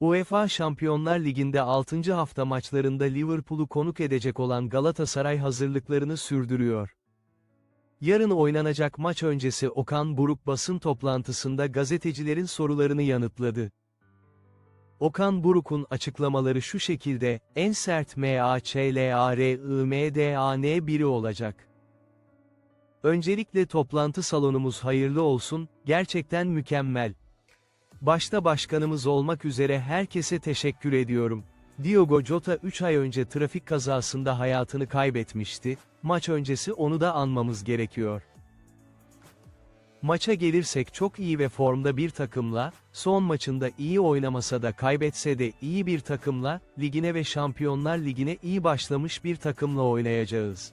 UEFA Şampiyonlar Ligi'nde 6. hafta maçlarında Liverpool'u konuk edecek olan Galatasaray hazırlıklarını sürdürüyor. Yarın oynanacak maç öncesi Okan Buruk basın toplantısında gazetecilerin sorularını yanıtladı. Okan Buruk'un açıklamaları şu şekilde, en sert MAÇLARIMDAN biri olacak. Öncelikle toplantı salonumuz hayırlı olsun, gerçekten mükemmel. Başta başkanımız olmak üzere herkese teşekkür ediyorum. Diogo Jota 3 ay önce trafik kazasında hayatını kaybetmişti, maç öncesi onu da anmamız gerekiyor. Maça gelirsek çok iyi ve formda bir takımla, son maçında iyi oynamasa da kaybetse de iyi bir takımla, ligine ve Şampiyonlar Ligi'ne iyi başlamış bir takımla oynayacağız.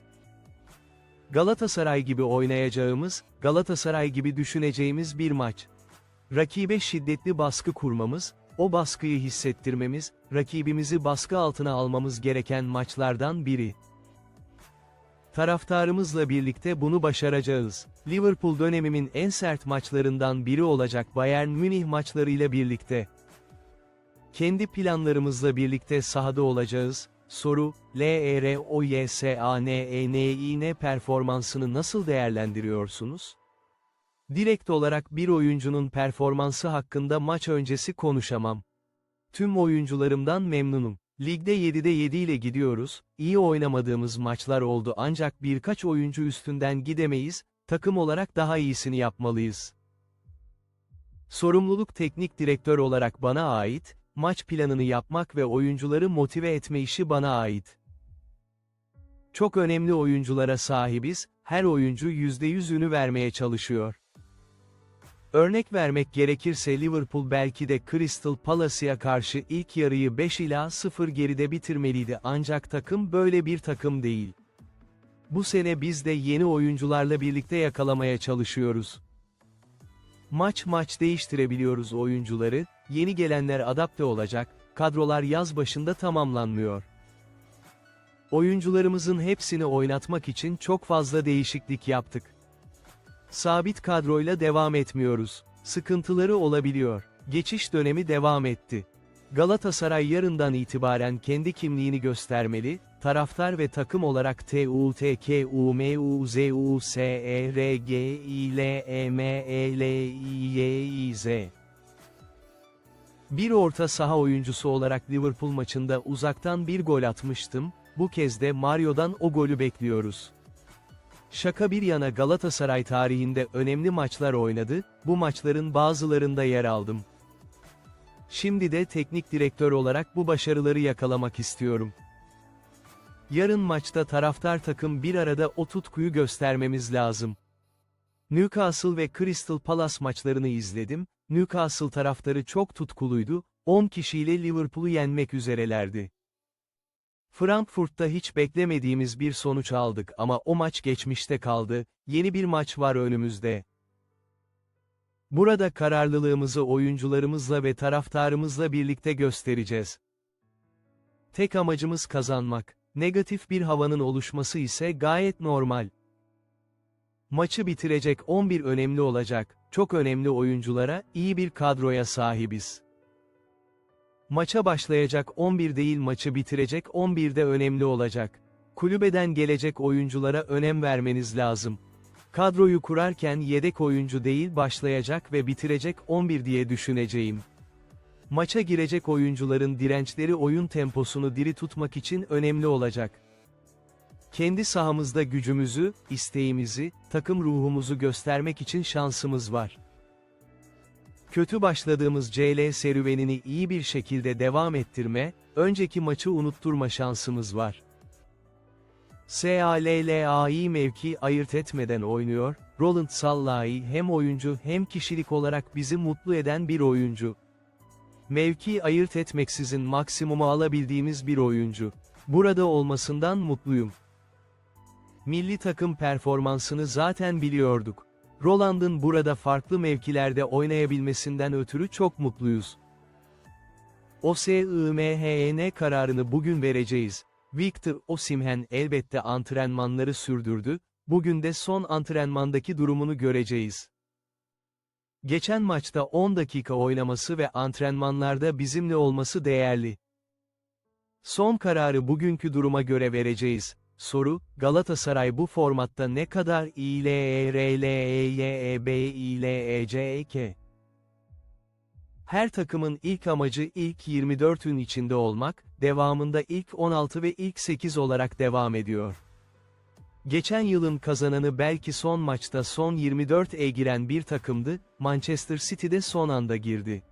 Galatasaray gibi oynayacağımız, Galatasaray gibi düşüneceğimiz bir maç. Rakibe şiddetli baskı kurmamız, o baskıyı hissettirmemiz, rakibimizi baskı altına almamız gereken maçlardan biri. Taraftarımızla birlikte bunu başaracağız. Liverpool dönemimin en sert maçlarından biri olacak Bayern Münih maçlarıyla birlikte. Kendi planlarımızla birlikte sahada olacağız. Soru, E LEROYSANENİN performansını nasıl değerlendiriyorsunuz? Direkt olarak bir oyuncunun performansı hakkında maç öncesi konuşamam. Tüm oyuncularımdan memnunum. Ligde 7'de 7 ile gidiyoruz, iyi oynamadığımız maçlar oldu ancak birkaç oyuncu üstünden gidemeyiz, takım olarak daha iyisini yapmalıyız. Sorumluluk teknik direktör olarak bana ait, maç planını yapmak ve oyuncuları motive etme işi bana ait. Çok önemli oyunculara sahibiz, her oyuncu %100'ünü vermeye çalışıyor. Örnek vermek gerekirse Liverpool belki de Crystal Palace'a karşı ilk yarıyı 5 ila 0 geride bitirmeliydi ancak takım böyle bir takım değil. Bu sene biz de yeni oyuncularla birlikte yakalamaya çalışıyoruz. Maç maç değiştirebiliyoruz oyuncuları, yeni gelenler adapte olacak, kadrolar yaz başında tamamlanmıyor. Oyuncularımızın hepsini oynatmak için çok fazla değişiklik yaptık. Sabit kadroyla devam etmiyoruz. Sıkıntıları olabiliyor. Geçiş dönemi devam etti. Galatasaray yarından itibaren kendi kimliğini göstermeli, taraftar ve takım olarak T U T K U M U Z U S E R G I L E M E L I Y I Z Bir orta saha oyuncusu olarak Liverpool maçında uzaktan bir gol atmıştım, bu kez de Mario'dan o golü bekliyoruz. Şaka bir yana Galatasaray tarihinde önemli maçlar oynadı, bu maçların bazılarında yer aldım. Şimdi de teknik direktör olarak bu başarıları yakalamak istiyorum. Yarın maçta taraftar takım bir arada o tutkuyu göstermemiz lazım. Newcastle ve Crystal Palace maçlarını izledim, Newcastle taraftarı çok tutkuluydu, 10 kişiyle Liverpool'u yenmek üzerelerdi. Frankfurt'ta hiç beklemediğimiz bir sonuç aldık ama o maç geçmişte kaldı, yeni bir maç var önümüzde. Burada kararlılığımızı oyuncularımızla ve taraftarımızla birlikte göstereceğiz. Tek amacımız kazanmak. Negatif bir havanın oluşması ise gayet normal. Maçı bitirecek 11 önemli olacak, çok önemli oyunculara, iyi bir kadroya sahibiz. Maça başlayacak 11 değil maçı bitirecek 11 de önemli olacak. Kulübeden gelecek oyunculara önem vermeniz lazım. Kadroyu kurarken yedek oyuncu değil başlayacak ve bitirecek 11 diye düşüneceğim. Maça girecek oyuncuların dirençleri oyun temposunu diri tutmak için önemli olacak. Kendi sahamızda gücümüzü, isteğimizi, takım ruhumuzu göstermek için şansımız var. Kötü başladığımız CL serüvenini iyi bir şekilde devam ettirme, önceki maçı unutturma şansımız var. SALLAI mevki ayırt etmeden oynuyor, Roland Sallai hem oyuncu hem kişilik olarak bizi mutlu eden bir oyuncu. Mevki ayırt etmeksizin maksimumu alabildiğimiz bir oyuncu. Burada olmasından mutluyum. Milli takım performansını zaten biliyorduk. Roland'ın burada farklı mevkilerde oynayabilmesinden ötürü çok mutluyuz. OSIMHN kararını bugün vereceğiz. Victor Osimhen elbette antrenmanları sürdürdü, bugün de son antrenmandaki durumunu göreceğiz. Geçen maçta 10 dakika oynaması ve antrenmanlarda bizimle olması değerli. Son kararı bugünkü duruma göre vereceğiz. Soru, Galatasaray bu formatta ne kadar İLERLEYEBİLECEK? Her takımın ilk amacı ilk 24'ün içinde olmak, devamında ilk 16 ve ilk 8 olarak devam ediyor. Geçen yılın kazananı belki son maçta son 24'e giren bir takımdı, Manchester City'de son anda girdi.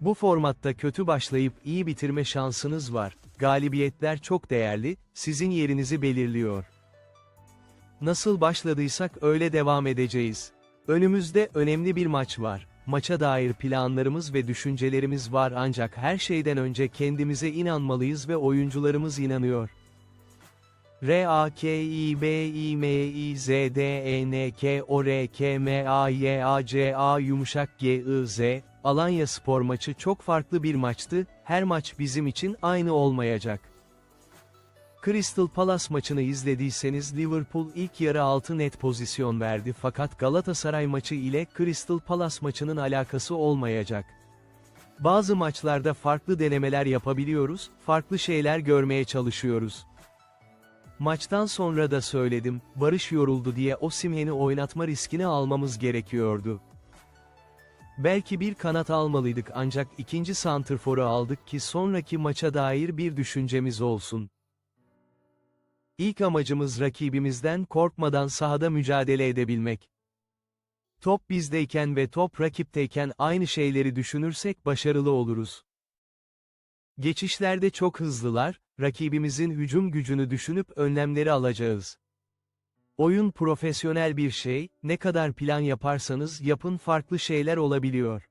Bu formatta kötü başlayıp iyi bitirme şansınız var. Galibiyetler çok değerli, sizin yerinizi belirliyor. Nasıl başladıysak öyle devam edeceğiz. Önümüzde önemli bir maç var. Maça dair planlarımız ve düşüncelerimiz var ancak her şeyden önce kendimize inanmalıyız ve oyuncularımız inanıyor. R A K I B I M I Z D E N K O R K M A Y A C A yumuşak G I Z Alanya Spor maçı çok farklı bir maçtı. Her maç bizim için aynı olmayacak. Crystal Palace maçını izlediyseniz Liverpool ilk yarı 6 net pozisyon verdi fakat Galatasaray maçı ile Crystal Palace maçının alakası olmayacak. Bazı maçlarda farklı denemeler yapabiliyoruz, farklı şeyler görmeye çalışıyoruz. Maçtan sonra da söyledim, Barış yoruldu diye Osimhen'i oynatma riskini almamız gerekiyordu. Belki bir kanat almalıydık ancak ikinci santrforu aldık ki sonraki maça dair bir düşüncemiz olsun. İlk amacımız rakibimizden korkmadan sahada mücadele edebilmek. Top bizdeyken ve top rakipteyken aynı şeyleri düşünürsek başarılı oluruz. Geçişlerde çok hızlılar, rakibimizin hücum gücünü düşünüp önlemleri alacağız. Oyun profesyonel bir şey, ne kadar plan yaparsanız yapın farklı şeyler olabiliyor.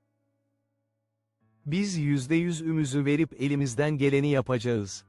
Biz %100 ümüzü verip elimizden geleni yapacağız.